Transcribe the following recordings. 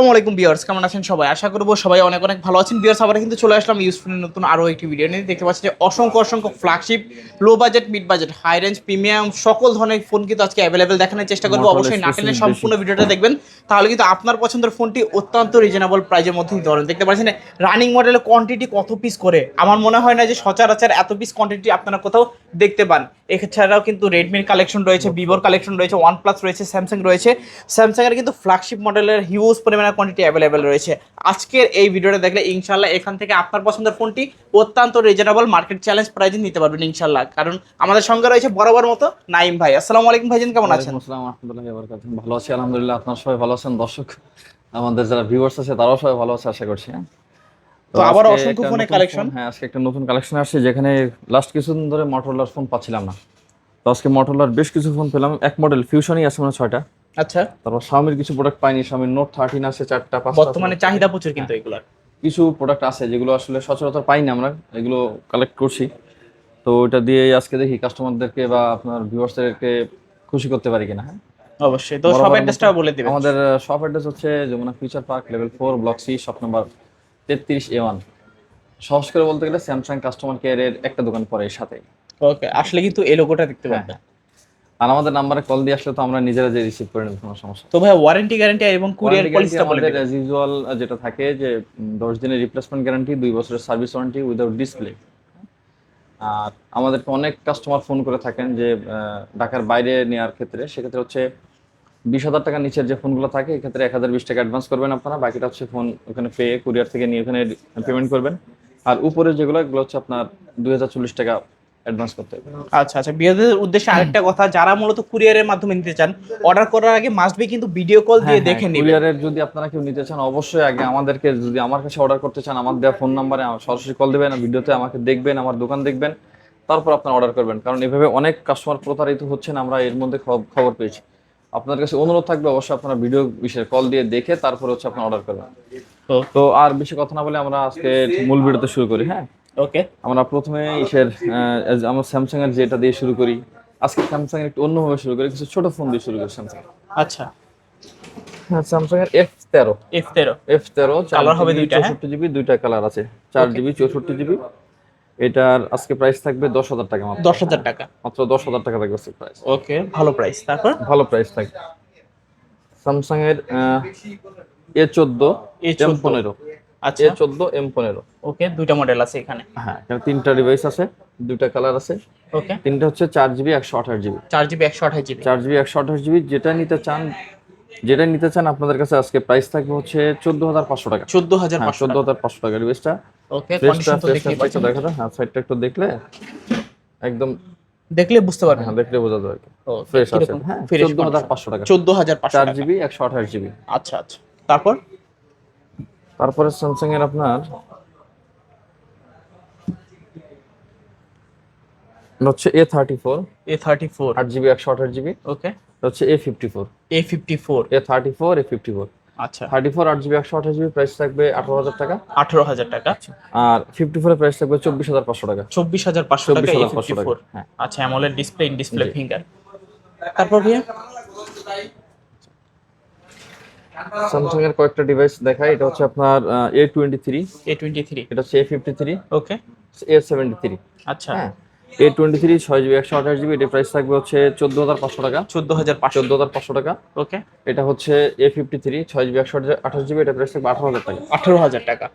আসসালামু আলাইকুম বিয়ার্স কেমন আছেন সবাই? আশা করব সবাই অনেক অনেক ভালো আছেন। বিয়ার্স আবার কিন্তু চলে আসলাম ইউজফুলের নতুন আরও একটি ভিডিও নিয়ে। দেখতে পাচ্ছি যে অসংখ্য অসংখ্য flagship low budget mid budget high range premium সকল ধরনের ফোন কিন্তু আজকে অ্যাভেলেবেল দেখানোর চেষ্টা করব। অবশ্যই না টেনে specific সম্পূর্ণ ভিডিওটা দেখবেন। তাহলে কিন্তু আপনার পছন্দের ফোনটি অত্যন্ত রিজনেবল প্রাইজের মধ্যে পারেন দেখতে পাচ্ছেন রানিং মডেলের কোয়ান্টিটি কত পিস করে? আমার মনে হয় না যে সচরাচর এত পিস কোয়ান্টিটি আপনারা কোথাও দেখতে পান। এছাড়াও কিন্তু রেডমির কালেকশন রয়েছে ভিভোর কালেকশন রয়েছে ওয়ান প্লাস রয়েছে স্যামসাং রয়েছে। স্যামসাংয়ের কিন্তু ফ্ল্যাগশিপ মডেলের হিউজ পরিমাণে কোয়ান্টিটি অ্যাভেলেবেল রয়েছে। আজকের এই ভিডিওটা দেখলে ইনশাল্লাহ এখান থেকে আপনার পছন্দের ফোনটি অত্যন্ত রিজনেবল মার্কেট চ্যালেঞ্জ প্রাইজে নিতে পারবেন ইনশাল্লাহ কারণ আমাদের সঙ্গে রয়েছে বরাবর মতো নাইম ভাই। আসসালামু আলাইকুম ভাইজান কেমন আছেন? আসসালাম ভালো আছি আলহামদুলিল্লাহ। আপনারা সবাই ভালো আছেন? দর্শক আমাদের যারা ভিউয়ার্স আছে তারাও সবাই ভালো আছে আশা করছি তো আবার অসংখ্য ফোনের কালেকশন হ্যাঁ আজকে একটা নতুন কালেকশন আসছে যেখানে লাস্ট কিছুদিন ধরে মোটরোলার ফোন পাচ্ছিলাম না। তো আজকে মোটরোলার বেশ কিছু ফোন পেলাম। এক মডেল ফিউশনই আছে মানে ছয়টা। আচ্ছা। তারপর শাওমির কিছু প্রোডাক্ট পাইনি শাওমির নোট থার্টিন আছে চারটা পাঁচটা বর্তমানে চাহিদা প্রচুর কিন্তু এগুলার। কিছু প্রোডাক্ট আছে যেগুলো আসলে সচরাচর পাই না আমরা এগুলো কালেক্ট করছি। তো ওটা দিয়ে আজকে দেখি কাস্টমারদেরকে বা আপনার ভিউয়ার্সদেরকে খুশি করতে পারি কিনা হ্যাঁ। অবশ্যই। তো মতো অ্যাড্রেসটা বলে দিবেন। আমাদের শপ অ্যাড্রেস হচ্ছে Jamuna future park level four block C shop number তেত্রিশ এ ওয়ান সহজ করে বলতে গেলে স্যামসাং কাস্টমার কেয়ারের একটা দোকান পরে এর সাথে ওকে আসলে কিন্তু এই লোগোটা দেখতে হ্যাঁ, পাবেন আর আমাদের নাম্বারে কল দিয়ে আসলে তো আমরা নিজেরা যে রিসিভ করে নেব কোনো সমস্যা তো ভাই ওয়ারেন্টি গ্যারান্টি এবং কুরিয়ার পলিসিটা বলে আমাদের অ্যাজ ইউজুয়াল যেটা থাকে যে উম, দশ দিনের রিপ্লেসমেন্ট গ্যারান্টি দুই বছরের সার্ভিস ওয়ারেন্টি উইদাউট ডিসপ্লে আর আমাদেরকে অনেক কাস্টমার ফোন করে থাকেন যে ঢাকার বাইরে নেওয়ার ক্ষেত্রে। সেক্ষেত্রে হচ্ছে বিশ হাজার টাকার নিচের যে ফোনগুলো থাকে এক্ষেত্রে এক হাজার বিশ টাকা অ্যাডভান্স করবেন আপনারা। বাকিটা হচ্ছে ফোন ওখানে পেয়ে কুরিয়ার থেকে নিয়ে ওখানে পেমেন্ট করবেন। আর উপরে যেগুলো এগুলো হচ্ছে আপনার দুই হাজার চল্লিশ টাকা অ্যাডভান্স করতে হবে। আচ্ছা আচ্ছা বিয়েদের উদ্দেশ্যে আরেকটা কথা যারা মূলত কুরিয়ারের মাধ্যমে নিতে চান অর্ডার করার আগে মাস্ট বি কিন্তু ভিডিও কল দিয়ে দেখে নেবেন। কুরিয়ারের যদি আপনারা কেউ নিতে চান অবশ্যই আগে আমাদেরকে যদি আমার কাছে অর্ডার করতে চান আমার দেওয়া ফোন নাম্বারে সরাসরি কল দেবেন ভিডিওতে আমাকে দেখবেন আমার দোকান দেখবেন তারপর আপনারা অর্ডার করবেন। কারণ এভাবে অনেক কাস্টমার প্রতারিত হচ্ছেন আমরা এর মধ্যে খব- খবর পেয়েছি। আপনার কাছে অনুরোধ থাকবে অবশ্যই আপনারা ভিডিও বিষয়ে কল দিয়ে দেখে তারপর হচ্ছে আপনারা অর্ডার করবেন। তো তো আর বেশি কথা না বলে আমরা আজকে মূল ভিডিওতে শুরু করি হ্যাঁ? ওকে আমরা প্রথমে ইসের আমরা স্যামসাং এর যেটা দিয়ে শুরু করি আজকে স্যামসাং এর একটু অন্যভাবে শুরু করি কিছু ছোট ফোন দিয়ে শুরু করি স্যামসাং আচ্ছা। হ্যাঁ স্যামসাং এর এফ তেরো। এফ তেরো। এফ তেরো হবে দুইটা, হ্যাঁ? চৌষট্টি জিবি দুইটা কালার আছে। চার জিবি চৌষট্টি জিবি এটার আজকে প্রাইস থাকবে দশ হাজার টাকা মাত্র। দশ হাজার টাকা। মাত্র দশ হাজার টাকা থাকবে আজকে প্রাইস ওকে ভালো প্রাইস তারপর? ভালো প্রাইস থাকবে। স্যামসাং এর এ চোদ্দ পনেরো। আচ্ছা। চোদ্দ এম পনেরো। ওকে দুইটা মডেল আছে এখানে। হ্যাঁ এখানে তিনটা ডিভাইস আছে দুইটা কালার আছে। ওকে। তিনটা হচ্ছে চার জিবি একশো আঠাশ জিবি চার জিবি একশো আঠাশ জিবি চার জিবি একশো আঠাশ জিবি যেটা নিতে চান যেটা নিতে চান আপনাদের কাছে আজকে প্রাইস থাকবে হচ্ছে চোদ্দ হাজার পাঁচশো টাকা। চোদ্দ হাজার হ্যাঁ চোদ্দ হাজার পাঁচশো টাকা ডিভাইসটা ওকে দেখা যায় হ্যাঁ সাইডটা একটু দেখলে একদম দেখলে বুঝতে পারবেন। হ্যাঁ দেখলে বোঝা যাবে ও, ফ্রেশ আছে। হ্যাঁ চোদ্দ হাজার পাঁচশো টাকা। চোদ্দ হাজার চার। জিবি একশো আঠাশ জিবি আচ্ছা আচ্ছা। তারপর? তারপরে স্যামসাং এর আপনার হচ্ছে A thirty four A thirty four আট জিবি একশো আঠাশ জিবি। ওকে হচ্ছে A fifty four A fifty four A thirty four A fifty four আচ্ছা। থার্টি ফোর আট জিবি একশো আঠাশ জিবি প্রাইস থাকবে আঠারো হাজার টাকা। আঠারো হাজার টাকা। আর ফিফটি ফোরের প্রাইস থাকবে চব্বিশ হাজার পাঁচশো টাকা। চব্বিশ হাজার পাঁচশো টাকা এ 24,500 টাকা, ফোর হ্যাঁ। আচ্ছা AMOLED display in display finger তারপর ভাইয়া? স্যামসাং এর কয়েকটা ডিভাইস দেখায় এটা হচ্ছে আপনার A twenty three A twenty three এটা হচ্ছে A fifty three okay A seventy three আচ্ছা। হ্যাঁ এ টোয়েন্টি থ্রি ছয় জিবি একশো আঠাশ জিবি এটার প্রাইস থাকবে হচ্ছে চোদ্দ হাজার পাঁচশো টাকা। চোদ্দ হাজার পাঁচশো। চোদ্দ হাজার পাঁচশো টাকা। ওকে এটা হচ্ছে এ ফিফটি থ্রি ছয় জিবি একশো আঠাশ জিবি এটা প্রাইস থাকবে আঠারো হাজার টাকা। আঠারো হাজার টাকা।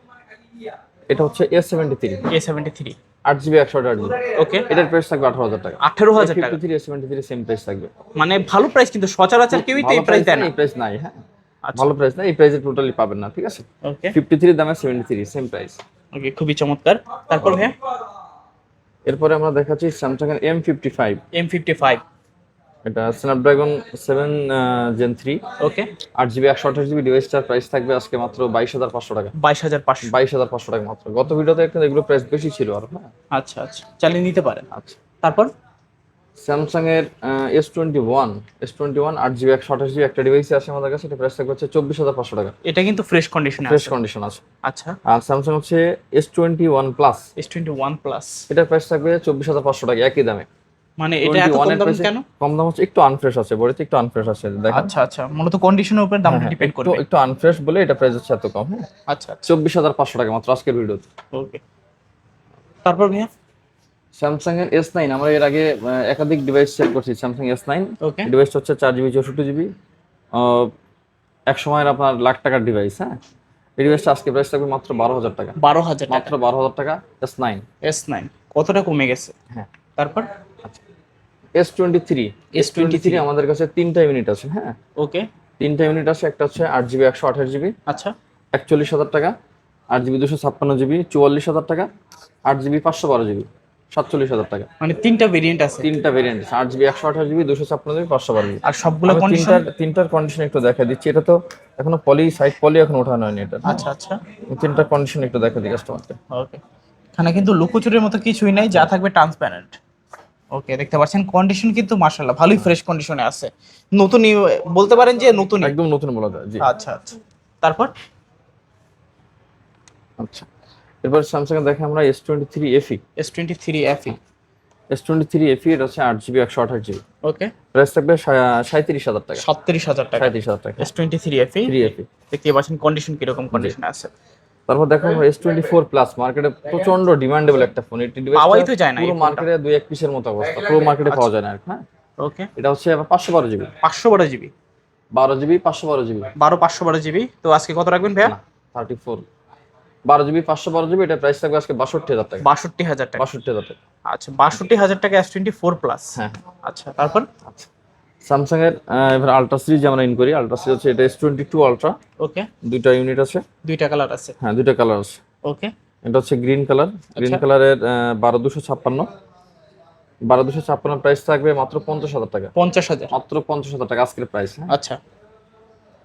এটা হচ্ছে A seventy three A seventy three আট জিবি একশো আঠাশ জিবি ওকে এটার প্রাইস থাকবে আঠারো হাজার টাকা। আঠারো হাজার টাকা। Three seventy three same price থাকবে। মানে ভালো প্রাইস কিন্তু সচরাচর কেউই তো এই প্রাইস দেয় না। এই প্রাইস নাই হ্যাঁ। আচ্ছা ভালো প্রাইস না এই প্রাইসে টোটালি পাবেন না ঠিক আছে? ওকে ফিফটি থ্রি দামে seventy three same price okay খুবই চমৎকার। তারপর ভাইয়া? এরপরে আমরা দেখাচ্ছি স্যামসাং এর M fifty five M fifty five এটা Snapdragon seven Gen three okay আট জিবি একশো আঠাশ জিবি ডিভাইসটার প্রাইস থাকবে আজকে মাত্র বাইশ হাজার পাঁচশো টাকা। বাইশ হাজার পাঁচশো। বাইশ হাজার পাঁচশো টাকা মাত্র। গত ভিডিওতে একটা এগুলো প্রাইস বেশি ছিল আর হ্যাঁ আচ্ছা আচ্ছা। চালিয়ে নিতে পারেন। আচ্ছা। তারপর? স্যামসাং এর S twenty one S twenty one আট জিবি একশো আঠাশ জিবি একটা ডিভাইসে আছে আমাদের কাছে এটা প্রাইস থাকবে হচ্ছে চব্বিশ হাজার পাঁচশো টাকা। এটা কিন্তু ফ্রেশ কন্ডিশনে ফ্রেশ কন্ডিশন আছে। আচ্ছা। আর স্যামসাং হচ্ছে S twenty one plus S twenty one plus এটার প্রাইস থাকবে চব্বিশ হাজার পাঁচশো টাকা একই দামে। মানে এটা এত কম দাম কেন? কম দাম হচ্ছে একটু আনফ্রেশ আছে বডিতে একটু আনফ্রেশ আছে দেখেন। আচ্ছা আচ্ছা। মূলত কন্ডিশনের উপর দামটা হ্যাঁ, ডিপেন্ড একটু করবে। একটু আনফ্রেশ বলে এটা প্রাইস হচ্ছে এত কম হ্যাঁ। আচ্ছা আচ্ছা। চব্বিশ হাজার পাঁচশো টাকা মাত্র আজকের ভিডিওতে ওকে তারপর ভাইয়া? স্যামসাং এর এস নাইন আমরা এর আগে একাধিক ডিভাইস সেল করছি স্যামসাং এস নাইন ওকে ডিভাইসটা হচ্ছে চার জিবি চৌষট্টি জিবি এক সময়ের আপনার লাখ টাকার ডিভাইস হ্যাঁ? এই ডিভাইসটা আজকে প্রাইস থাকবে মাত্র বারো হাজার টাকা। বারো হাজার মাত্র বারো হাজার টাকা এস নাইন এস নাইন কতটা কমে গেছে? হ্যাঁ। তারপর? S twenty three S twenty three আমাদের কাছে তিনটা ইউনিট আছে হ্যাঁ? ওকে তিনটা ইউনিট আছে একটা হচ্ছে আট জিবি একশো আঠাশ জিবি আচ্ছা। একচল্লিশ হাজার টাকা। আট জিবি দুশো ছাপ্পান্ন জিবি চুয়াল্লিশ হাজার টাকা। আট জিবি পাঁচশো বারো জিবি সাতচল্লিশ হাজার টাকা। মানে তিনটা ভেরিয়েন্ট আছে। তিনটা ভেরিয়েন্ট আছে আট জিবি একশো আঠাশ জিবি দুশো ছাপ্পান্ন জিবি পাঁচশো বারো জিবি আর সবগুলো কন্ডিশন তিনটার তিনটার কন্ডিশন একটু দেখা দিচ্ছি। এটা তো এখনও পলি সাইড পলি এখন ওঠানো হয়নি এটা। আচ্ছা আচ্ছা। তিনটার কন্ডিশন একটু দেখা দিই কাস্টমারকে ওকে এখানে কিন্তু লুকোচুরির মতো কিছুই নাই যা থাকবে ট্রান্সপারেন্ট ওকে দেখতে পাচ্ছেন? কন্ডিশন কিন্তু মাশাআল্লাহ ভালোই ফ্রেশ কন্ডিশনে আছে। নতুনই বলতে পারেন যে নতুনই। একদম নতুন বলা যায় জি। আচ্ছা আচ্ছা। তারপর? আচ্ছা। এরপর স্যামসাং দেখে আমরা S twenty three FE S twenty three FE S twenty three FE এটা হচ্ছে আট জিবি একশো আঠাশ জিবি ওকে প্রাইস থাকবে সাঁত্রিশ হাজার টাকা। সাতত্রিশ হাজার টাকা। সাঁত্রিশ হাজার টাকা। S twenty three FE three FE দেখতে পাচ্ছেন কন্ডিশন কীরকম কন্ডিশন আছে। তারপর দেখো আমরা এস টোয়েন্টি ফোর প্লাস মার্কেটে প্রচণ্ড ডিমান্ডেবল একটা ফোন এটি পাওয়াই তো যায় না পুরো মার্কেটে দুই এক পিসের মতো অবস্থা। পুরো মার্কেটে পাওয়া যায় না আর হ্যাঁ? ওকে এটা হচ্ছে পাঁচশো বারো জিবি পাঁচশো বারো জিবি বারো জিবি পাঁচশো বারো জিবি বারো পাঁচশো বারো জিবি তো আজকে কত রাখবেন ভাইয়া? থার্টি ফোর বারো জিবি পাঁচশো বারো জিবি এটা প্রাইস থাকবে আজকে বাষট্টি হাজার টাকা। বাষট্টি হাজার টাকা। বাষট্টি হাজার টাকা। আচ্ছা বাষট্টি হাজার টাকা এস টোয়েন্টি ফোর প্লাস হ্যাঁ। আচ্ছা তারপর? আচ্ছা। স্যামসাং এর এবার আলট্রা সিরিজ আমরা ইন করি আলট্রা সিরিজ হচ্ছে এটা S twenty two Ultra okay দুইটা ইউনিট আছে। দুইটা কালার আছে। হ্যাঁ দুইটা কালার আছে। ওকে এটা হচ্ছে গ্রিন কালার গ্রিন। কালারের বারো দুশো ছাপ্পান্ন। বারো দুশো ছাপ্পান্ন প্রাইস থাকবে মাত্র পঞ্চাশ হাজার টাকা। পঞ্চাশ হাজার। মাত্র পঞ্চাশ হাজার টাকা আজকের প্রাইস হ্যাঁ। আচ্ছা।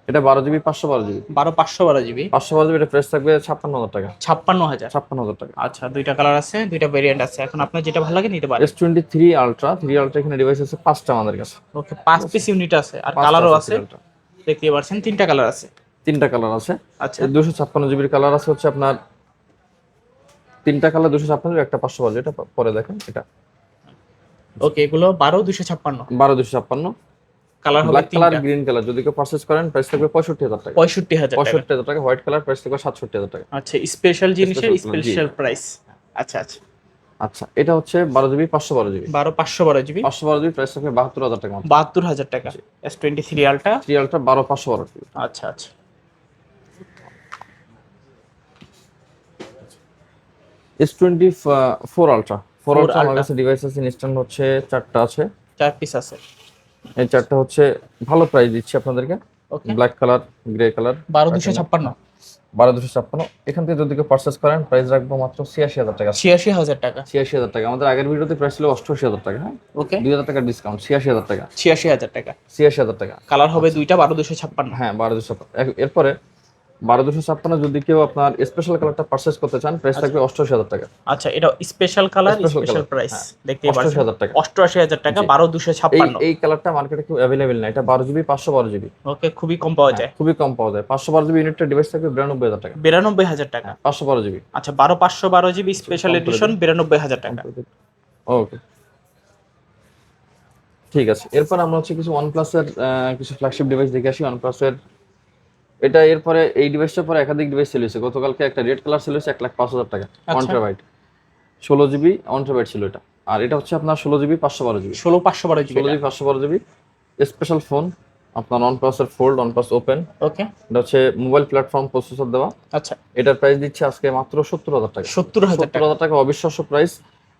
এটা বারো জিবি পাঁচশো বারো জিবি? বারো পাঁচশো বারো জিবি। পাঁচশো বারো জিবি এটা প্রাইস থাকবে ছাপ্পান্ন হাজার টাকা। ছাপ্পান্ন হাজার? ছাপ্পান্ন হাজার টাকা। আচ্ছা দুইটা কালার আছে দুইটা ভেরিয়েন্ট আছে। এখন আপনার যেটা ভালো লাগে নিতে পারেন। S twenty three Ultra three Ultra এখানে ডিভাইস আছে পাঁচটা আমাদের কাছে। ওকে পাঁচ পিস ইউনিট আছে আর কালারও আছে দেখতে পাচ্ছেন তিনটা কালার আছে। তিনটা কালার আছে। আচ্ছা। দুশো ছাপ্পান্ন জিবির কালার আছে হচ্ছে আপনার তিনটা কালার দুশো ছাপ্পান্ন একটা পাঁচশো বারো এটা পরে দেখেন এটা। ওকে এগুলো বারো দুশো ছাপ্পান্ন। বারো দুশো ছাপ্পান্ন। কালার হবে কালার গ্রিন কালার যদি কেউ পারচেস করেন প্রাইস থাকবে পঁয়ষট্টি হাজার টাকা। পঁয়ষট্টি হাজার টাকা। হোয়াইট কালার প্রাইস থাকবে সাতষট্টি হাজার টাকা। আচ্ছা স্পেশাল জিনিসের স্পেশাল প্রাইস আচ্ছা আচ্ছা। আচ্ছা এটা হচ্ছে বারো জিবি পাঁচশো বারো জিবি বারো পাঁচশো বারো জিবি পাঁচশো বারো জিবি প্রাইস থাকবে বাহাত্তর হাজার টাকা বাহাত্তর হাজার টাকা। S twenty three Ultra three Ultra বারো পাঁচশো বারো জিবি আচ্ছা আচ্ছা। S twenty four Ultra four Ultra আমার কাছে ডিভাইস আছে ইনস্ট্যান্ট হচ্ছে চারটা আছে। চার পিস আছে। এই চারটা হচ্ছে ভালো প্রাইস দিচ্ছি আপনাদেরকে। Okay black colour grey colour বারো দুশো ছাপ্পান্ন। বারো দুশো ছাপ্পান্ন। এখান থেকে যদি কেউ পার্চেস করেন প্রাইস রাখব মাত্র ছিয়াশি হাজার টাকা। ছিয়াশি হাজার টাকা। ছিয়াশি হাজার টাকা। আমাদের আগের ভিডিওতে প্রাইস ছিল অষ্টআশি হাজার টাকা হ্যাঁ? ওকে দুই হাজার টাকা ডিসকাউন্ট ছিয়াশি হাজার টাকা। ছিয়াশি হাজার টাকা। ছিয়াশি হাজার টাকা। কালার হবে দুইটা বারো দুশো ছাপ্পান্ন। হ্যাঁ বারো দুশো এরপরে বারো দুশো ছাপ্পান্ন যদি কেউ আপনার স্পেশাল কালারটা পারচেস করতে চান প্রাইস থাকবে অষ্টআশি হাজার টাকা। আচ্ছা এটা স্পেশাল কালার স্পেশাল প্রাইস হ্যাঁ। দেখতে অষ্টআশি হাজার টাকা। অষ্টআশি হাজার টাকা বারো দুশো ছাপ্পান্ন। এই কালারটা মার্কেটে খুব অ্যাভেলেবেল না এটা বারো জিবি পাঁচশো বারো জিবি ওকে খুবই কম পাওয়া যায়। খুবই কম পাওয়া যায়। পাঁচশো বারো জিবি ইউনিটটা ডিভাইস থাকবে বিরানব্বই হাজার টাকা। বিরানব্বই হাজার টাকা। পাঁচশো বারো জিবি আচ্ছা বারো পাঁচশো বারো জিবি স্পেশাল এডিশন বিরানব্বই হাজার টাকা। ওকে ঠিক আছে। এরপর আমরা হচ্ছে কিছু ওয়ানপ্লাসের কিছু ফ্ল্যাগশিপ ডিভাইস দেখে আসি। ওয়ানপ্লাসের এটা এরপরে এই ডিভাইসটার পরে একাধিক ডিভাইস সেল হয়েছে। গতকালকে একটা রেড কালার সেল হয়েছে এক লাখ পাঁচ হাজার টাকা। আচ্ছা। টেরাবাইট ষোলো জিবি ওয়ান টেরাবাইট ছিল এটা। আর এটা হচ্ছে আপনার ষোলো জিবি পাঁচশো বারো জিবি ষোলো পাঁচশো বারো জিবি ষোলো জিবি পাঁচশো বারো জিবি স্পেশাল ফোন আপনার ওয়ান প্লাসের fold one plus open okay এটা হচ্ছে মোবাইল প্ল্যাটফর্ম প্রসেসর দেওয়া। আচ্ছা। এটার প্রাইস দিচ্ছে আজকে মাত্র সত্তর হাজার টাকা। সত্তর হাজার টাকা। অবিশ্বাস্য প্রাইস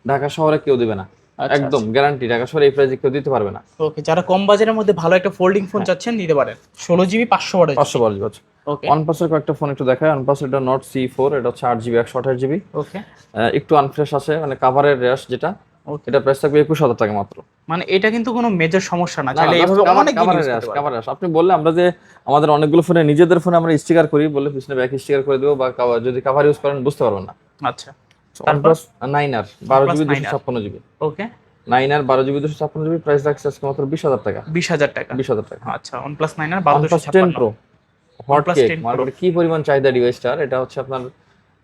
ঢাকা শহরে কেউ দিবে না। আচ্ছা, একদম গ্যারান্টি ঢাকা শহরে এই প্রাইসে কেউ দিতে পারবে না। ওকে যারা কম বাজারের মধ্যে ভালো একটা ফোল্ডিং ফোন চাচ্ছেন নিতে পারেন। ষোলো জিবি পাঁচশো বারো পাঁচশো বারো জিবি ওকে ওয়ান প্লাসের কয়েকটা ফোন একটু দেখায় ওয়ান প্লাস এটা নট সি ফোর এটা হচ্ছে আট জিবি একশো আঠাশ জিবি ওকে একটু আনফ্রেশ আছে মানে কাভারের র্যাশ যেটা এটা প্রাইস থাকবে একুশ হাজার টাকা মাত্র। মানে এটা কিন্তু কোনো মেজর সমস্যা না চাইলে এইভাবে অনেক এর rash। আপনি বললে আমরা যে আমাদের অনেকগুলো ফোনে নিজেদের ফোনে আমরা স্টিকার করি বলে পিছনে ব্যাক স্টিকার করে দেবো বা যদি কাভার ইউজ করেন বুঝতে পারবেন না। আচ্ছা। নাইন আর বারো জিবি দুশো ছাপ্পান্ন জিবি। ওকে নাইন আর বারো জিবি দুশো ছাপ্পান্ন জিবি প্রাইস রাখছে আজকে মাত্র বিশ হাজার টাকা। বিশ হাজার টাকা। বিশ হাজার টাকা। আচ্ছা ওয়ান প্লাস নাইন আর বারো দুশো টেন প্রো হট কেক মার্কেটে কি পরিমাণ চাহিদা ডিভাইসটার এটা হচ্ছে আপনার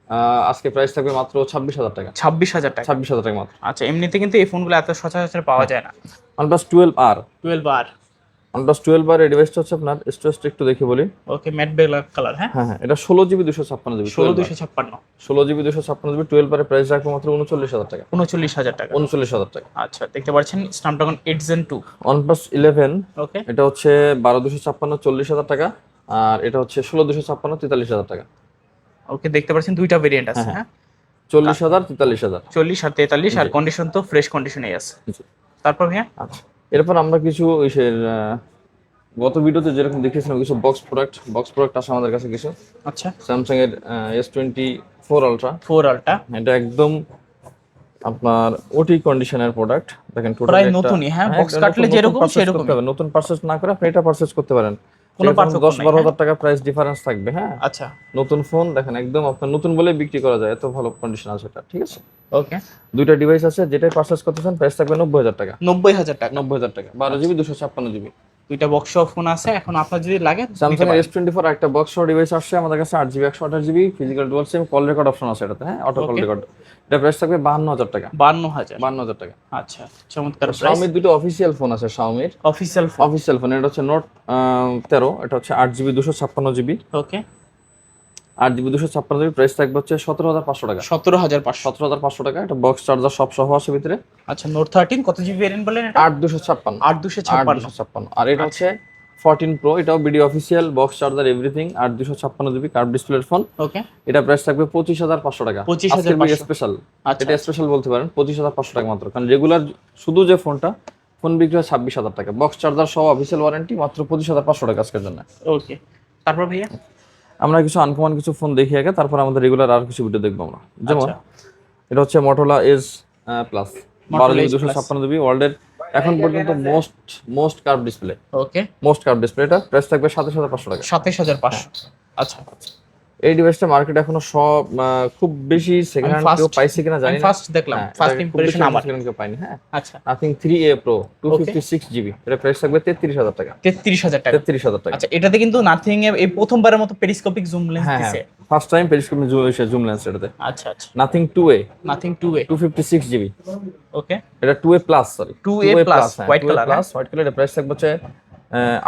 আহ, আজকে প্রাইস থাকবে মাত্র ছাব্বিশ হাজার টাকা। ছাব্বিশ হাজার টাকা। ছাব্বিশ হাজার টাকা মাত্র। আচ্ছা এমনিতে কিন্তু এই ফোনগুলো এত সচরাচর পাওয়া যায় না। Twelve R twelve R OnePlus twelve R এই ডিভাইসটা হচ্ছে আপনার স্টোরেজটা একটু দেখে বলি। ওকে ম্যাট ব্ল্যাক কালার হ্যাঁ? হ্যাঁ হ্যাঁ এটা ষোলো জিবি দুশো ছাপ্পান্ন জিবি ষোলো দুশো ছাপ্পান্ন। ষোলো জিবি দুশো ছাপ্পান্ন জিবি টুয়েলভ আর প্রাইস রাখব মাত্র উনচল্লিশ হাজার টাকা। উনচল্লিশ হাজার টাকা। উনচল্লিশ হাজার টাকা। আচ্ছা দেখতে পাচ্ছেন Snapdragon eight Gen two OnePlus eleven okay এটা হচ্ছে বারো দুশো ছাপ্পান্ন চল্লিশ হাজার টাকা আর এটা হচ্ছে ষোলো দুশো ছাপ্পান্ন তেতাল্লিশ হাজার টাকা। ওকে দেখতে পাচ্ছেন দুইটা ভেরিয়েন্ট আছে হ্যাঁ চল্লিশ হাজার তেতাল্লিশ হাজার। চল্লিশ আর তেতাল্লিশ আর কন্ডিশন তো ফ্রেশ কন্ডিশনেই আছে। তারপর ভাইয়া? আচ্ছা। এরপর আমরা কিছু গত ভিডিওতে যেরকম দেখিয়েছিলাম কিছু বক্স প্রোডাক্ট বক্স প্রোডাক্ট আছে আমাদের কাছে কিছু। আচ্ছা। স্যামসাং এর S twenty four Ultra four Ultra এটা একদম আপনার ওটি কন্ডিশনের প্রোডাক্ট দেখেন টোটাল প্রায় নতুনই, হ্যাঁ, বক্স কাটলে নতুন যেরকম সেরকম। নতুন পারচেজ না করে আপনি এটা পারচেজ করতে পারেন। কোনো পার্থক্য দশ নাই, বারো হ্যাঁ? হাজার টাকা প্রাইস ডিফারেন্স থাকবে হ্যাঁ? আচ্ছা। নতুন ফোন দেখেন একদম আপনার নতুন বলে বিক্রি করা যায় এত ভালো কন্ডিশন আছে এটা ঠিক আছে? ওকে দুইটা ডিভাইস আছে যেটাই পারচেজ করতেছেন চান প্রাইস থাকবে নব্বই হাজার টাকা। নব্বই হাজার টাকা। নব্বই হাজার টাকা বারো জিবি দুশো ছাপ্পান্ন জিবি দুইটা বক্স ফোন আছে এখন আপনার যদি লাগে স্যামসাং এস টোয়েন্টি ফোর একটা বক্স ডিভাইস আসছে আমাদের কাছে আট জিবি একশো আঠাশ GB physical dual SIM call record option আছে এটাতে হ্যাঁ? অটো কল রেকর্ড এটা প্রাইস থাকবে বাহান্ন হাজার টাকা। বান্ন হাজার। বান্ন হাজার টাকা। আচ্ছা চমৎকার শাওমির দুটো অফিসিয়াল ফোন আছে শাওমির অফিসিয়াল ফোন অফিসিয়াল ফোন এটা হচ্ছে নোট তেরো এটা হচ্ছে আট জিবি দুশো ছাপ্পান্ন জিবি ওকে আট জিবি দুশো ছাপ্পান্ন জিবি প্রাইস থাকবে হচ্ছে সতেরো হাজার পাঁচশো টাকা। সতেরো হাজার পাঁচশো। সতেরো হাজার পাঁচশো টাকা একটা বক্স চার্জার সব সহ আছে ভিতরে। আচ্ছা নোট থার্টিন কত জিবি ভেরিয়েন্ট বললেন এটা? আট দুশো ছাপ্পান্ন। আট দুশো ছাপ্পান্ন। ছাপ্পান্ন। আর এটা হচ্ছে ফোরটিন প্রো এটাও BD official box charger everything আট দুশো ছাপ্পান্ন জিবি কার্ড ডিসপ্লের ফোন ওকে এটা প্রাইস থাকবে পঁচিশ হাজার পাঁচশো টাকা। পঁচিশ হাজার স্পেশাল আচ্ছা। এটা স্পেশাল বলতে পারেন পঁচিশ হাজার পাঁচশো টাকা মাত্র। কারণ রেগুলার শুধু যে ফোনটা ফোন বিক্রি হয় ছাব্বিশ হাজার টাকা। বক্স চার্জার সহ অফিসিয়াল ওয়ারেন্টি মাত্র পঁচিশ হাজার পাঁচশো টাকা আজকের জন্য। ওকে তারপর ভাইয়া? আমরা কিছু আনকমন কিছু ফোন দেখি আগে তারপর আমাদের রেগুলার আর কিছু ভিডিও দেখব আমরা। যেমন আচ্ছা। এটা হচ্ছে মোটোলা এস প্লাস বারো জিবি দুশো। ছাপ্পান্ন জিবি ওয়ার্ল্ডের এখন পর্যন্ত most most curve display okay most curve display এটা। প্রাইস থাকবে সাতাশ হাজার পাঁচশো টাকা। সাতাশ হাজার পাঁচশো। আচ্ছা। এই ডিভাইসটা মার্কেট এখনও সব খুব বেশি সেকেন্ড হ্যান্ড কেউ পাইছে কিনা জানি না। ফার্স্ট দেখলাম হ্যাঁ, ফার্স্ট খুব ইম্প্রেশন আমার। second কেউ পাইনি হ্যাঁ। আচ্ছা। Nothing three A Pro two fifty six GB এটা প্রাইস থাকবে তেত্রিশ হাজার টাকা। তেত্রিশ হাজার টাকা। তেত্রিশ হাজার টাকা। আচ্ছা এটাতে কিন্তু নাথিং এ এই প্রথমবারের মতো পেরিস্কোপিক জুম লেন্স হ্যাঁ দিছে। হ্যাঁ first time periscope zoom lens এটাতে। আচ্ছা আচ্ছা। Nothing two A Nothing two A two fifty six GB okay এটা two A plus sorry 2A plus white colour plus white কালারের প্রাইস থাকবে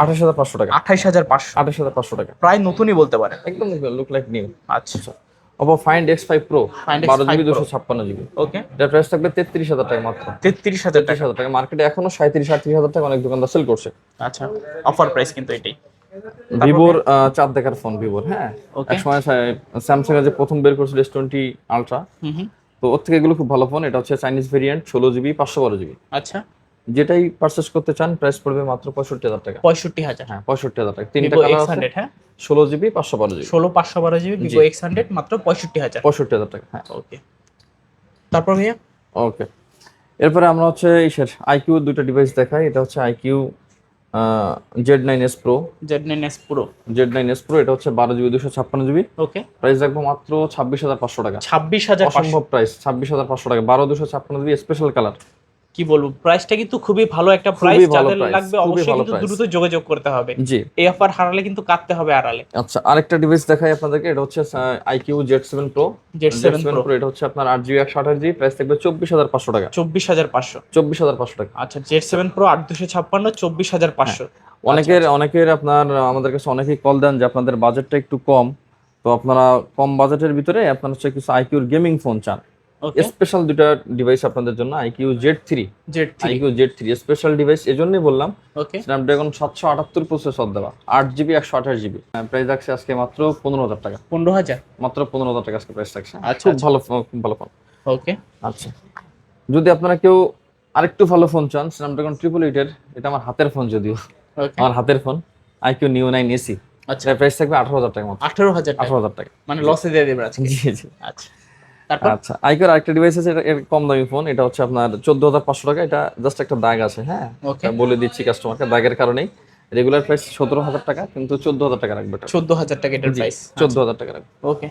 আঠাশ হাজার পাঁচশো টাকা। আঠাইশ হাজার পাঁচশো। আঠাশ হাজার পাঁচশো টাকা। প্রায় নতুনই বলতে পারেন। একদম লুক লাইক নিউ আচ্ছা। Oppo Find X five Pro বারো জিবি দুশো ছাপ্পান্ন জিবি ওকে প্রাইস থাকবে তেত্রিশ হাজার টাকা মাত্র। তেত্রিশ হাজার তেত্রিশ টাকা হাজার টাকা। মার্কেটে এখনও সাঁত্রিশ আটত্রিশ হাজার টাকা অনেক দোকানদার সেল করছে। আচ্ছা। অফার প্রাইস কিন্তু এটাই। ভিভোর চাঁদ দেখার ফোন ভিভোর হ্যাঁ. এক সময় স্যামসাং এর যে প্রথম বের করেছিল এস টোয়েন্টি আলট্রা তো ওর থেকে এগুলো খুব ভালো ফোন এটা হচ্ছে চাইনিজ ভেরিয়েন্ট ষোলো জিবি পাঁচশো বারো জিবি আচ্ছা। যেটাই পারচেস করতে চান প্রাইস পড়বে মাত্র পঁয়ষট্টি হাজার টাকা। পঁয়ষট্টি হাজার। হ্যাঁ পঁয়ষট্টি হাজার টাকা। তিনটা কালার আছে। হ্যাঁ। ষোলো জিবি পাঁচশো বারো জিবি। ষোলো পাঁচশো বারো জিবি ভিভো এক্স হান্ড্রেড মাত্র পঁয়ষট্টি হাজার। পঁয়ষট্টি হাজার টাকা হ্যাঁ। ওকে তারপর ভাইয়া? ওকে এরপরে আমরা হচ্ছে ইসের আইকিউ দুটো ডিভাইস দেখাই। এটা হচ্ছে iQOO Z nine S Pro Z nine S Pro Z nine S Pro এটা হচ্ছে বারো জিবি দুশো ছাপ্পান্ন জিবি। ওকে প্রাইস রাখব মাত্র ছাব্বিশ হাজার পাঁচশো টাকা। ছাব্বিশ হাজার অসম্ভব প্রাইস ছাব্বিশ হাজার পাঁচশো টাকা। বারো দুশো ছাপ্পান্ন জিবি স্পেশাল কালার কি বলব প্রাইসটা কিন্তু খুবই ভালো একটা প্রাইস যাদের লাগবে অবশ্যই কিন্তু দ্রুত যোগাযোগ করতে হবে। জি। এই অফার হারালে কিন্তু কাটতে হবে আড়ালে। আচ্ছা আরেকটা ডিভাইস দেখাই আপনাদেরকে এটা হচ্ছে iQOO Z seven Pro Z seven Pro এটা হচ্ছে আপনার আট জিবি একশো আঠাশ জিবি প্রাইস থাকবে চব্বিশ হাজার পাঁচশো টাকা। চব্বিশ হাজার পাঁচশো। চব্বিশ হাজার পাঁচশো টাকা। আচ্ছা জেড সেভেন প্রো আট দুশো ছাপ্পান্ন চব্বিশ হাজার পাঁচশো। অনেকের অনেকের আপনার আমাদের কাছে অনেকেই কল দেন যে আপনাদের বাজেটটা একটু কম। তো আপনারা কম বাজেটের ভিতরে আপনার হচ্ছে কিছু আইকিউর গেমিং ফোন চান। স্পেশাল দুটা ডিভাইস আপনাদের জন্য iQOO Z three Z three iQOO Z three special device এজন্যই বললাম। ওকে স্ন্যাপড্রাগন সাতশো আটাত্তর প্রসেসর দেওয়া আট জিবি একশো আঠাশ জিবি প্রাইস রাখছে আজকে মাত্র পনেরো হাজার টাকা। পনেরো হাজার? মাত্র পনেরো হাজার টাকা আজকে প্রাইস আচ্ছা, খুব আচ্ছা। ভালো খুব ভালো ফোন। ওকে আচ্ছা। যদি আপনারা কেউ আরেকটু ভালো ফোন চান স্ন্যাপড্রাগন ট্রিপল এইটের এটা আমার হাতের ফোন যদিও। আমার হাতের phone iQOO Neo nine SE আচ্ছা। প্রাইস থাকবে আঠারো হাজার টাকা আঠারো হাজার টাকা। আঠারো হাজার টাকা। মানে লসে দিয়ে দেবে আজকে। জি জি। আচ্ছা। তারপর? আচ্ছা আইকোর আরেকটা ডিভাইস আছে এটা কম দামি ফোন এটা হচ্ছে আপনার চোদ্দ হাজার পাঁচশো টাকা এটা জাস্ট একটা দাগ আছে হ্যাঁ? বলে দিচ্ছি কাস্টমারকে দাগের কারণেই। রেগুলার প্রাইস সতেরো হাজার টাকা কিন্তু চোদ্দ হাজার টাকা রাখবে এটা। চোদ্দ হাজার টাকা এটার প্রাইস চোদ্দ হাজার টাকা রাখবে। ওকে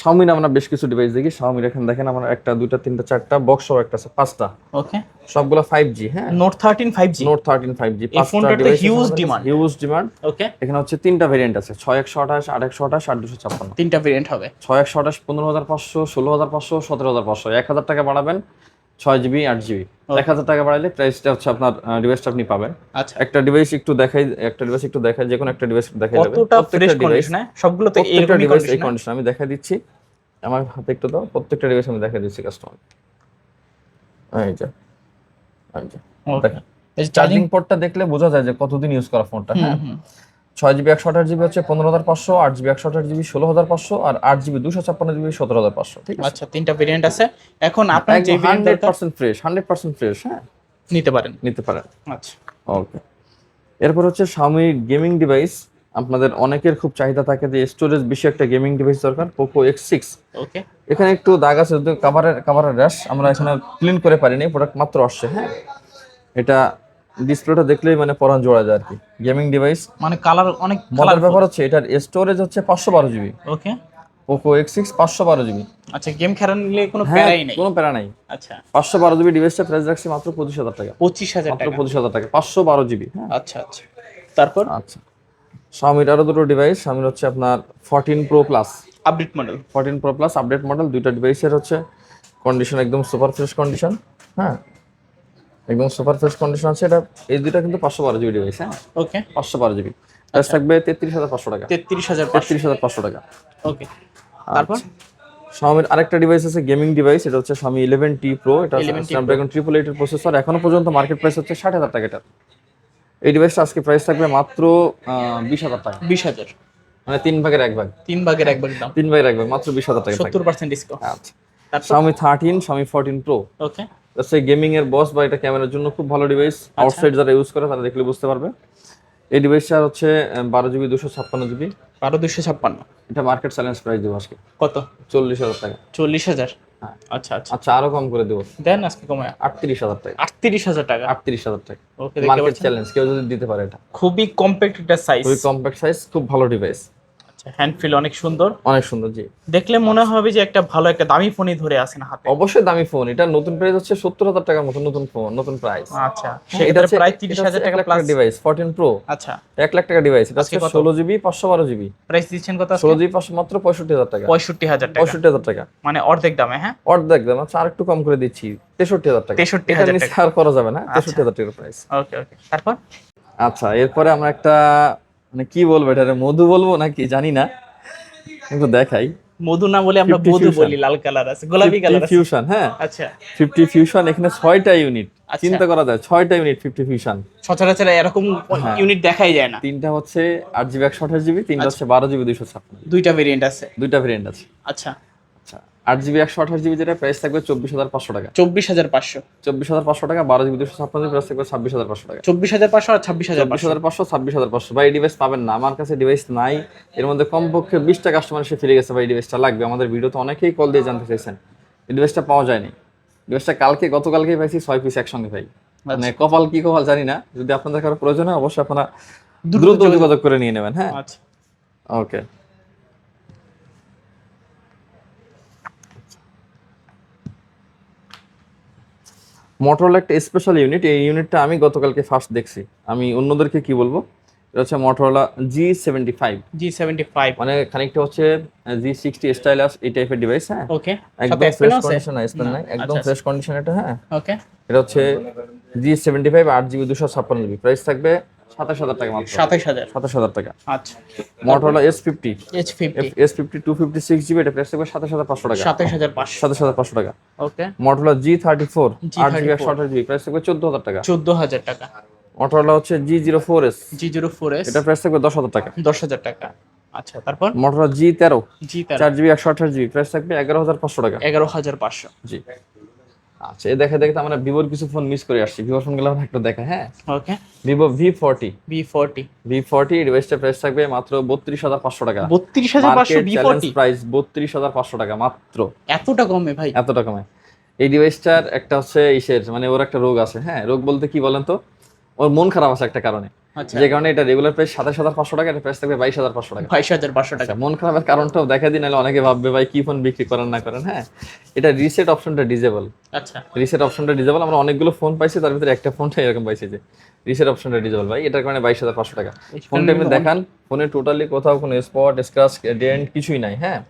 শাওমির আমরা বেশ কিছু ডিভাইস দেখি। শাওমির এখানে দেখেন আমরা একটা দুইটা তিনটা চারটা বক্স একটা আছে পাঁচটা। ওকে সবগুলো ফাইভ জি হ্যাঁ? Note thirteen five G Note thirteen five G এই ফোনটার তো huge demand। Huge demand okay এখানে হচ্ছে তিনটা ভেরিয়েন্ট আছে ছয় একশো আঠাশ আট একশো আঠাশ আট দুশো ছাপ্পান্ন। তিনটা ভেরিয়েন্ট হবে। ছয় একশো আঠাশ পনেরো হাজার পাঁচশো ষোলো হাজার পাঁচশো সতেরো হাজার পাঁচশো। এক হাজার টাকা বাড়াবেন ছয় জিবি আট জিবি এক হাজার টাকা বাড়াইলে প্রাইসটা হচ্ছে আপনার ডিভাইসটা আপনি পাবেন। আচ্ছা। একটা ডিভাইস একটু দেখাই একটা ডিভাইস একটু দেখাই যে কোনো একটা ডিভাইস দেখাই যাবে। কতটা ফ্রেশ কন্ডিশনে সবগুলো তো এরকমই ডিভাইস এই কন্ডিশন আমি দেখা দিচ্ছি। আমার হাতে একটু দাও। প্রত্যেকটা ডিভাইস আমি দেখা দিচ্ছি কাস্টমার এই যে এই যে চার্জিং পোর্টটা দেখলে বোঝা যায় যে কতদিন ইউজ করা ফোনটা হ্যাঁ? ছয় জিবি একশো আঠাশ জিবি হচ্ছে পনেরো হাজার পাঁচশো আট জিবি একশো আঠাশ জিবি ষোলো হাজার পাঁচশো আর আট জিবি দুশো ছাপ্পান্ন জিবি সতেরো হাজার পাঁচশো। ঠিক আছে? আচ্ছা তিনটা ভেরিয়েন্ট আছে। এখন আপনার যে hundred percent fresh hundred percent fresh হ্যাঁ? নিতে পারেন। নিতে পারেন। আচ্ছা। ওকে এরপর হচ্ছে Xiaomi গেমিং ডিভাইস আপনাদের অনেকের খুব চাহিদা থাকে যে স্টোরেজ বেশি একটা গেমিং ডিভাইস দরকার পোকো এক্স সিক্স ওকে এখানে একটু দাগ আছে কাভারের কাভারের র্যাশ আমরা এখানে ক্লিন করে পারিনি প্রোডাক্ট মাত্র আসছে হ্যাঁ? এটা ডিসপ্লেটা দেখলেই মানে পরান জোড়া যায় আর কি গেমিং ডিভাইস মানে কালার অনেক মজার ব্যাপার হচ্ছে এটার স্টোরেজ হচ্ছে পাঁচশো বারো GB okay Poco X six পাঁচশো বারো জিবি আচ্ছা গেম খেলা নিলে কোনো হ্যাঁ প্যারাই নেই? কোনো প্যারা নাই। আচ্ছা। পাঁচশো বারো জিবি ডিভাইসটা প্রাইস রাখছি মাত্র পঁচিশ হাজার টাকা। পঁচিশ হাজার মাত্র পঁচিশ হাজার টাকা। পাঁচশো বারো জিবি হ্যাঁ। আচ্ছা আচ্ছা। তারপর? আচ্ছা। Xiaomi আরও দুটো ডিভাইস Xiaomi হচ্ছে আপনার fourteen pro plus update model fourteen pro plus update model দুইটা ডিভাইসের হচ্ছে কন্ডিশন একদম সুপার ফ্রেশ কন্ডিশন হ্যাঁ। একদম সুপার ফ্রেশ কন্ডিশন আছে। এটা এই দুইটা কিন্তু পাঁচশো বারো জিবি ডিভাইস হ্যাঁ? ওকে পাঁচশো বারো জিবি প্রাইস থাকবে তেত্রিশ হাজার পাঁচশো টাকা। তেত্রিশ হাজার তেত্রিশ হাজার পাঁচশো টাকা। ওকে তারপর? Xiaomi আরেকটা ডিভাইস আছে গেমিং ডিভাইস এটা হচ্ছে Xiaomi 11T Pro এটা 11T Pro। স্ন্যাপড্রাগন ট্রিপল এইটের প্রসেসর এখনও পর্যন্ত মার্কেট প্রাইস হচ্ছে ষাট হাজার টাকা এটার। এই ডিভাইসটা আজকে প্রাইস থাকবে মাত্র বিশ হাজার টাকা। বিশ হাজার। মানে তিন ভাগের এক ভাগ। তিন ভাগের এক ভাগ দাম। তিন ভাগের এক ভাগ মাত্র বিশ হাজার টাকা সত্তর পার্সেন্ট ডিসকাউন্ট আচ্ছা। Xiaomi 13 Xiaomi 14 Pro ওকে হচ্ছে গেমিং এর বস বা এটা ক্যামেরার জন্য খুব ভালো ডিভাইস আচ্ছা। আউটসাইড যারা ইউজ করে তারা দেখলে বুঝতে পারবে। এই ডিভাইসটা হচ্ছে বারো জিবি দুশো ছাপ্পান্ন জিবি বারো দুশো ছাপ্পান্ন। এটা মার্কেট চ্যালেঞ্জ প্রাইস দেবো আজকে। কত? চল্লিশ হাজার টাকা। চল্লিশ হাজার? হ্যাঁ। আচ্ছা আচ্ছা। আচ্ছা আরও কম করে দেবো। দেন আজকে কমায়। আটত্রিশ হাজার টাকা। আটত্রিশ হাজার টাকা? আটত্রিশ হাজার টাকা। মার্কেট চ্যালেঞ্জ কেউ যদি দিতে পারে এটা। খুবই কম্প্যাক্ট একটা সাইজ খুবই কম্প্যাক্ট সাইজ খুব ভালো ডিভাইস আচ্ছা হ্যান্ড ফিল অনেক সুন্দর। অনেক সুন্দর জি। দেখলে মনে হবে যে একটা ভালো একটা দামি ফোনই ধরে আছেন হাতে। অবশ্যই দামি ফোন। এটা নতুন প্রাইস হচ্ছে সত্তর হাজার টাকার মতো নতুন ফোন নতুন প্রাইস আচ্ছা। সেটার প্রায় তিরিশ হাজার টাকা প্লাস ডিভাইস ফোরটিন প্রো আচ্ছা। এক লাখ টাকা ডিভাইস এটা হচ্ছে ষোলো জিবি পাঁচশো বারো জিবি প্রাইস দিচ্ছেন কত ষোলো জিবি পাঁচশো মাত্র পঁয়ষট্টি হাজার টাকা। পঁয়ষট্টি হাজার পঁয়ষট্টি হাজার টাকা। মানে অর্ধেক দামে হ্যাঁ? অর্ধেক দাম আচ্ছা আর একটু কম করে দিচ্ছি। তেষট্টি হাজার টাকা। 63,000 এটা নিচে টাকা। করা যাবে না তেষট্টি হাজার টাকার প্রাইস ওকে ওকে তারপর? আচ্ছা এরপরে আমরা একটা মানে কি বলব এটা মধু বলব নাকি? জানি না। কিন্তু দেখাই। মধু না বলে আমরা মধু বলি লাল কালার আছে গোলাপি কালার আছে। ফিউশন হ্যাঁ। আচ্ছা। ফিফটি ফিউশন এখানে 6টা ইউনিট আচ্ছা। চিন্তা করা যায় 6টা ইউনিট ফিফটি ফিউশন সচরাচর এরকম হ্যাঁ। ইউনিট দেখাই যায় না। তিনটা হচ্ছে আট জিবি একশো আঠাশ জিবি তিনটা আচ্ছা। হচ্ছে বারো জিবি দুইশো ছাপ্পান্ন। দুইটা ভেরিয়েন্ট আছে। দুইটা ভেরিয়েন্ট আছে। আচ্ছা। আট জিবি একশো আঠাশ জিবি যেটা প্রাইস থাকবে চব্বিশ হাজার পাঁচশো টাকা। চব্বিশ হাজার পাঁচশো। চব্বিশ হাজার পাঁচশো টাকা বারো জিবি দুশো ছাপ্পান্ন জিবি প্রাইস থাকবে ছাব্বিশ হাজার পাঁচশো টাকা। চব্বিশ হাজার পাঁচশো আর ছাব্বিশ হাজার চব্বিশ হাজার পাঁচশো ছাব্বিশ হাজার পাঁচশো। এই ডিভাইস পাবেন না। আমার কাছে ডিভাইস নাই। এর মধ্যে কমপক্ষে বিশটা কাস্টমার এসে ফিরে গেছে এই ডিভাইসটা লাগবে। আমাদের ভিডিওতে অনেকেই কল দিয়ে জানতে চাইছেন। ডিভাইসটা পাওয়া যায়নি। ডিভাইসটা কালকে গতকালকেই পাইছি ছয় পিস একসঙ্গে পাই মানে কপাল কি কপাল জানি না। যদি আপনাদের কারও প্রয়োজন হয় অবশ্যই আপনারা দ্রুত যোগাযোগ করে নিয়ে নেবেন হ্যাঁ? আচ্ছা। ওকে মোটরোলা একটা স্পেশাল ইউনিট এই ইউনিটটা আমি গতকালকে ফার্স্ট দেখছি। আমি অন্যদেরকে কি বলব? এটা হচ্ছে Motorola G seventy five G seventy five মানে খানিকটা হচ্ছে জি সিক্সটি স্টাইলাস এই টাইপের ডিভাইস হ্যাঁ? ওকে একদম ফ্রেশ কন্ডিশন না স্পেন নাই একদম আচ্ছা, ফ্রেশ কন্ডিশন এটা হ্যাঁ? ওকে এটা হচ্ছে জি সেভেন্টি ফাইভ আট জিবি দুশো ছাপ্পান্ন জিবি প্রাইস থাকবে সাতাশ হাজার টাকা মাত্র। সাতাইশ হাজার। সাতাশ হাজার টাকা। আচ্ছা। Motorola S fifty H fifty S fifty two fifty six GB এটা প্রাইস থাকবে সাতাশ হাজার পাঁচশো টাকা। সাতাইশ হাজার পাঁচশো। সাতাশ হাজার পাঁচশো টাকা। Okay Motorola G thirty four আট জিবি একশো আঠাশ জিবি প্রাইস থাকবে চোদ্দ হাজার টাকা। চোদ্দ হাজার টাকা। মোটরোলা হচ্ছে G zero four S G zero four S এটা প্রাইস থাকবে দশ হাজার টাকা। দশ হাজার টাকা। আচ্ছা তারপর? মোটরোলা জি তেরো। জি চার জিবি একশো আঠাশ জিবি প্রাইস থাকবে এগারো হাজার পাঁচশো টাকা। এগারো হাজার পাঁচশো। জি। আচ্ছা এই দেখে দেখে আমরা ভিভোর কিছু ফোন মিস করে আসছি। ভিভোর ফোনগুলো আমরা একটু দেখা হ্যাঁ? Okay Vivo V forty B forty V forty ডিভাইসটা প্রাইস থাকবে মাত্র বত্রিশ হাজার পাঁচশো টাকা। বত্রিশ হাজার পাঁচশো বি ফোরটি প্রাইস বত্রিশ হাজার পাঁচশো টাকা মাত্র। এতটা কমে ভাই? এতটা কমে। এই ডিভাইসটার একটা হচ্ছে ইসের মানে ওর একটা রোগ আছে হ্যাঁ? রোগ বলতে কি বলেন তো? ওর মন খারাপ আছে একটা কারণে। যে কারণে এটা রেগুলার প্রাইস সাতাশ হাজার পাঁচশো টাকা এটা প্রাইস থাকবে বাইশ হাজার পাঁচশো টাকা। বাইশ হাজার পাঁচশো টাকা। আচ্ছা, মন খারাপের কারণটাও দেখা দিন নাহলে অনেকে ভাববে ভাই কি ফোন বিক্রি করেন না করেন? হ্যাঁ এটা রিসেট অপশনটা ডিজেবল আচ্ছা। রিসেট অপশনটা ডিজেবল আমরা অনেকগুলো ফোন পাইছি তার ভিতরে একটা ফোনটা এরকম পাইছি যে রিসেট অপশনটা ডিজেবল ভাই এটার কারণে বাইশ হাজার পাঁচশো টাকা। ফোনটা এমনি দেখান ফোনে টোটালি কোথাও কোনো স্পট স্ক্রাচ ডেন্ট কিছুই নাই হ্যাঁ।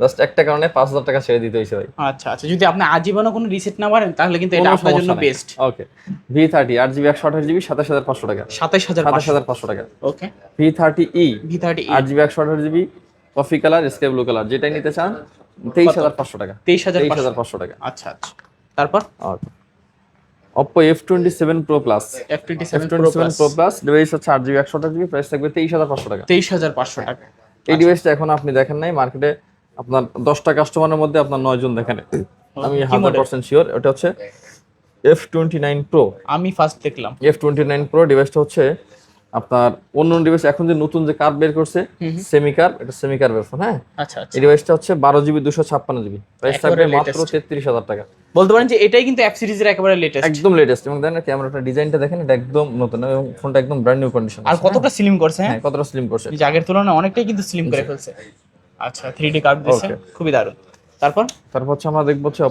জাস্ট একটা কারণে পাঁচ হাজার টাকা ছেড়ে দিতে হয়েছে ভাই। আচ্ছা আচ্ছা যদি আপনি আজীবনও কোনো রিসেট না মারেন তাহলে কিন্তু এটা আপনার জন্য বেস্ট ওকে ভি থার্টি আট জিবি একশো আঠাশ জিবি সাতাশ হাজার পাঁচশো টাকা। সাতাইশ হাজার সাতাশ হাজার পাঁচশো। টাকা। Okay V thirty E V thirty আট জিবি একশো আঠাশ GB coffee colour sky blue colour যেটাই নিতে চান তেইশ হাজার পাঁচশো টাকা। তেইশ হাজার তেইশ হাজার পাঁচশো। টাকা। আচ্ছা আচ্ছা। তারপর? Oppo F twenty seven pro plus F twenty seven pro plus device হচ্ছে আট জিবি একশো আঠাশ জিবি প্রাইস থাকবে তেইশ হাজার পাঁচশো টাকা। তেইশ হাজার পাঁচশো টাকা। এই ডিভাইসটা এখন আপনি দেখেন নাই মার্কেটে আপনার দশটা কাস্টমারের মধ্যে আপনার নয় জন দেখেন। আমি হান্ড্রেড পার্সেন্ট শিওর এটা হচ্ছে এফ টোয়েন্টি নাইন প্রো আমি ফার্স্ট দেখলাম। এফ টোয়েন্টি নাইন প্রো ডিভাইসটা হচ্ছে আপনার অন্য ডিভাইস এখন যে নতুন যে কার বের করছে সেমি কার এটা সেমি কার ভার্সন হ্যাঁ? আচ্ছা আচ্ছা। এই ডিভাইসটা হচ্ছে বারো জিবি দুশো ছাপ্পান্ন জিবি। প্রাইস থাকবে মাত্র তেত্রিশ হাজার টাকা। বলতে পারেন যে এটাই কিন্তু অ্যাপ সিরিজের একেবারে লেটেস্ট একদম লেটেস্ট এবং দেখেন ক্যামেরাটা ডিজাইনটা দেখেন এটা একদম নতুন এবং ফোনটা একদম ব্র্যান্ড নিউ কন্ডিশন আর কতটা স্লিম করছে হ্যাঁ? হ্যাঁ কতটা স্লিম করছে। আগের তুলনায় অনেকটাই কিন্তু স্লিম করে ফেলছে। আচ্ছা থ্রি ডি কার্ড দিচ্ছে খুবই দারুণ। তারপর? তারপর হচ্ছে আমরা দেখব হচ্ছে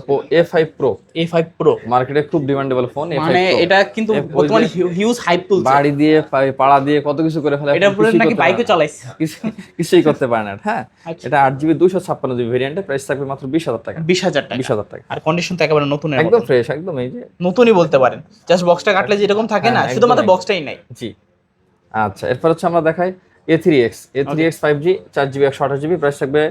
five pro A five pro মার্কেটে খুব ডিমান্ডেবল ফোন মানে এটা কিন্তু বর্তমানে হিউজ হাইপ তুলছে। বাড়ি দিয়ে পাড়া দিয়ে কত কিছু করে ফেলে এটা পুরো নাকি না। চালাইছে। কিছুই করতে পারে না। হ্যাঁ আচ্ছা। এটা আট জিবি দুশো ছাপ্পান্ন জিবি ভেরিয়েন্টে প্রাইস থাকবে মাত্র বিশ হাজার টাকা। বিশ হাজার টাকা। বিশ হাজার টাকা। আর কন্ডিশন তো একেবারে নতুন একদম ফ্রেশ একদম এই যে। নতুনই বলতে পারেন। জাস্ট বক্সটা কাটলে যেরকম থাকে না হ্যাঁ, শুধুমাত্র বক্সটাই নাই। জি। আচ্ছা এরপর হচ্ছে আমরা দেখাই A three X A three X five G চার জিবি একশো আঠাশ জিবি প্রাইস থাকবে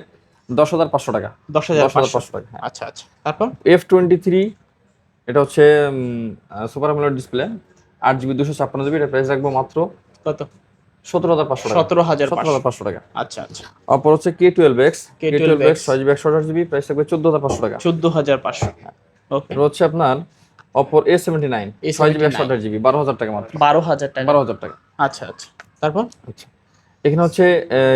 দশ হাজার পাঁচশো টাকা। দশ হাজার পাঁচশো। টাকা হ্যাঁ। আচ্ছা আচ্ছা। তারপর? এফ টোয়েন্টি থ্রি এটা হচ্ছে সুপার অ্যামোলেড ডিসপ্লে আট জিবি দুশো ছাপ্পান্ন জিবি এটা প্রাইস রাখব মাত্র কত? সতেরো হাজার পাঁচশো টাকা। সতেরো হাজার সতেরো হাজার পাঁচশো টাকা। আচ্ছা আচ্ছা। অপর হচ্ছে K twelve X K twelve X ছয় জিবি একশো আঠাশ জিবি প্রাইস থাকবে চোদ্দ হাজার পাঁচশো টাকা। চোদ্দ হাজার পাঁচশো। ওকে হচ্ছে আপনার অপর এ সেভেন্টি নাইন ছয় জিবি একশো আঠাশ জিবি বারো হাজার টাকা মাত্র। বারো হাজার টাকা। বারো হাজার টাকা। আচ্ছা আচ্ছা। তারপর? আচ্ছা। এখানে হচ্ছে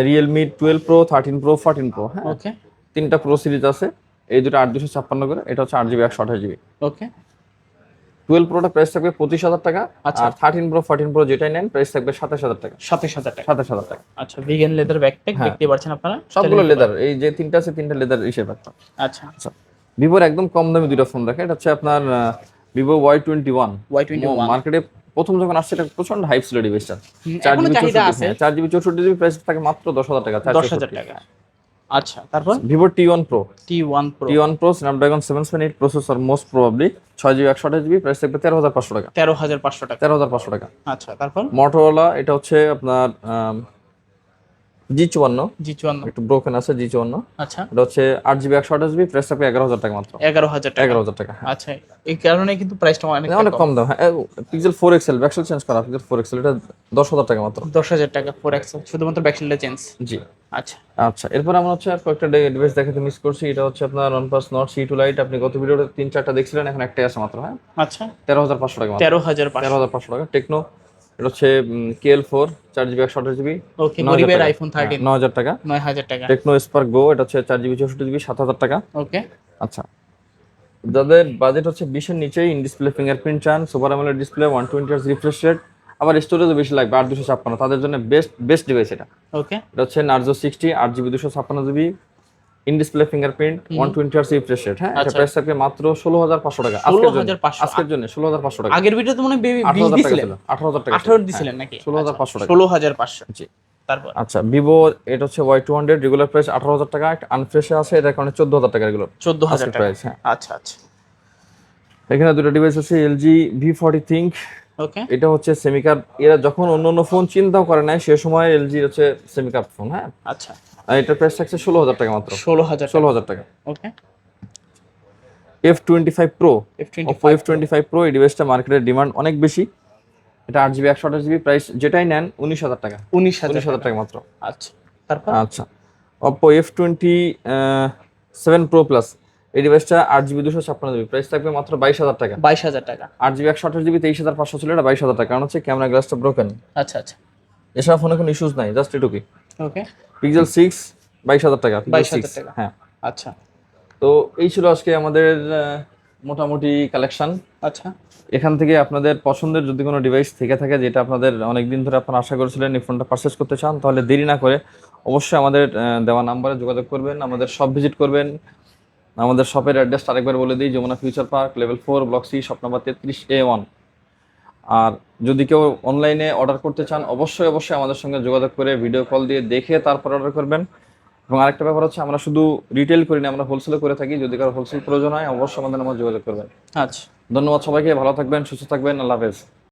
Realme twelve pro thirteen pro fourteen pro হ্যাঁ? ওকে তিনটা প্রো সিরিজ আছে। এই দুটো আট দুশো ছাপ্পান্ন করে এটা হচ্ছে আট জিবি একশো আঠাশ জিবি। ওকে টুয়েলভ প্রোটা প্রাইস থাকবে পঁচিশ হাজার টাকা আচ্ছা। আর থার্টিন প্রো ফোরটিন প্রো যেটাই নেন প্রাইস থাকবে সাতাশ হাজার টাকা। সাতাশ হাজার টাকা। সাতাশ হাজার টাকা। আচ্ছা ভিগান লেদার ব্যাকপ্যাক। দেখতে পাচ্ছেন আপনারা? সবগুলো লেদার এই যে তিনটা আছে তিনটা লেদার হিসেবে আচ্ছা। আচ্ছা ভিভোর একদম কম দামি দুটো ফোন দেখে এটা হচ্ছে আপনার Vivo Y twenty one Y twenty one মার্কেটে প্রথম যখন আসছে এটা প্রচণ্ড হাইপ ছিল ডিভাইসটা চার জিবি চৌষট্টি জিবি প্রাইস থাকে মাত্র দশ হাজার টাকা দশ হাজার টাকা। আচ্ছা তারপর? Vivo T one pro T one pro T one pro Snapdragon seven seven eight processor most probably ছয় জিবি একশো আঠাশ জিবি প্রাইস থাকবে তেরো হাজার পাঁচশো টাকা। তেরো হাজার পাঁচশো টাকা। তেরো হাজার পাঁচশো টাকা। আচ্ছা তারপর? মোটরওয়ালা এটা হচ্ছে আপনার জি চুয়ান্ন। জি চুয়ান্ন। একটু ব্রোকেন আছে জি চুয়ান্ন। আচ্ছা। এটা হচ্ছে আট জিবি একশো আঠাশ জিবি প্রাইস থাকবে এগারো হাজার টাকা মাত্র। এগারো হাজার টাকা। এগারো হাজার টাকা হ্যাঁ। আচ্ছা এই কারণে কিন্তু প্রাইসটা অনেক অনেক কম। দাম হ্যাঁ। পিক্সেল ফোর এক্সেল ব্যাক্সেল চেঞ্জ করা পিক্সেল ফোর এক্সেল এটা দশ হাজার টাকা মাত্র। দশ হাজার টাকা ফোর এক্সেল শুধুমাত্র ব্যাকসেলটা চেঞ্জ জি। আচ্ছা। আচ্ছা এরপর আমরা হচ্ছে আর কয়েকটা ডিভাইস দেখাতে মিস করছি। এটা হচ্ছে আপনার OnePlus Nord C two lite আপনি গত ভিডিওতে তিন চারটা দেখছিলেন এখন একটাই আছে মাত্র হ্যাঁ। আচ্ছা। তেরো হাজার পাঁচশো টাকা তেরো হাজার তেরো হাজার পাঁচশো টাকা। টেকনো এটা হচ্ছে কেএল ফোর চার জিবি একশো আঠাশ জিবি ওকে গরিবের আইফোন থার্টিন ন হাজার টাকা। নয় হাজার টাকা। টেকনো স্পার্ক গো এটা হচ্ছে চার জিবি চৌষট্টি জিবি সাত হাজার টাকা। ওকে আচ্ছা। যাদের বাজেট হচ্ছে বিশের নিচেই ইন ডিসপ্লে ফিঙ্গারপ্রিন্ট চান super AMOLED display one twenty hertz refresh rate আবার স্টোরেজও বেশি লাগবে আট দুশো ছাপ্পান্ন। তাদের জন্য বেস্ট বেস্ট ডিভাইস এটা। ওকে এটা হচ্ছে নার্জো সিক্সটি আট জিবি দুশো ছাপ্পান্ন GB in display fingerprint one twenty hertz refresh rate হ্যাঁ এটা আচ্ছা। প্রাইস থাকবে মাত্র ষোলো হাজার পাঁচশো টাকা। আজকের জন্য। আজকের জন্য ষোলো হাজার পাঁচশো টাকা। আগের ভিডিওতে মনে হয় বেবি আঠারো বিশ হাজার টাকা দিছিলেন? ছিল। আঠারো হাজার টাকা আঠারো দিছিলেন নাকি? ষোলো হাজার পাঁচশো টাকা। ষোলো হাজার পাঁচশো। জি। তারপর? আচ্ছা ভিভো এটা হচ্ছে Y two hundred regular price আঠারো হাজার টাকা। একটা আনফ্রেশে আছে এটার কারণে চোদ্দ হাজার টাকা রেগুলার চোদ্দ হাজার প্রাইস হ্যাঁ। আচ্ছা আচ্ছা। এখানে দুটো ডিভাইস আছে LG V forty ThinQ okay এটা হচ্ছে সেমিকার এরা যখন অন্য অন্য ফোন চিন্তাও করে নাই সে সময় এলজি হচ্ছে সেমিকার ফোন হ্যাঁ? আচ্ছা। আর এটার প্রাইস থাকছে ষোলো হাজার টাকা মাত্র। ষোলো হাজার ষোলো হাজার টাকা। Okay F twenty five pro Oppo F twenty five pro এই ডিভাইসটা মার্কেটের ডিমান্ড অনেক বেশি। এটা আট জিবি একশো আঠাশ জিবি প্রাইস যেটাই নেন উনিশ হাজার টাকা। উনিশ উনিশ হাজার টাকা। মাত্র। আচ্ছা। তারপর? আচ্ছা। Oppo F twenty seven pro plus এই ডিভাইসটা আট জিবি দুশো ছাপ্পান্ন জিবি প্রাইস থাকবে মাত্র বাইশ হাজার টাকা। বাইশ হাজার টাকা। আট জিবি একশো আঠাশ জিবি তেইশ হাজার পাঁচশো ছিল এটা বাইশ হাজার টাকা। কারণ হচ্ছে ক্যামেরা গ্লাসটা ব্রোকেন আচ্ছা আচ্ছা। এছাড়া ফোনে কোনো ইস্যুস নাই জাস্ট এটুকুই। ওকে পিক্সেল সিক্স বাইশ হাজার টাকা 22,000 6, টাকা। হ্যাঁ। আচ্ছা। তো এই ছিল আজকে আমাদের মোটামুটি কালেকশন আচ্ছা। এখান থেকে আপনাদের পছন্দের যদি কোনো ডিভাইস থেকে থাকে যেটা আপনাদের অনেক দিন ধরে আপনারা আশা করেছিলেন এই ফোনটা পারচেস করতে চান তাহলে দেরি না করে অবশ্যই আমাদের দেওয়া নাম্বারে যোগাযোগ করবেন আমাদের সব ভিজিট করবেন। আমাদের শপের অ্যাড্রেস আরেকবার বলে দিই Jamuna Future Park level four block C shop number তেত্রিশ এ ওয়ান আর যদি কেউ অনলাইনে অর্ডার করতে চান অবশ্যই অবশ্যই আমাদের সঙ্গে যোগাযোগ করে ভিডিও কল দিয়ে দেখে তারপর অর্ডার করবেন। এবং আরেকটা ব্যাপার হচ্ছে আমরা শুধু রিটেল করি না আমরা হোলসেলও করে থাকি। যদি কারও হোলসেল প্রয়োজন হয় অবশ্যই আমাদের নাম্বার যোগাযোগ করবেন। আচ্ছা। ধন্যবাদ সবাইকে ভালো থাকবেন সুস্থ থাকবেন আল্লাহ হাফেজ।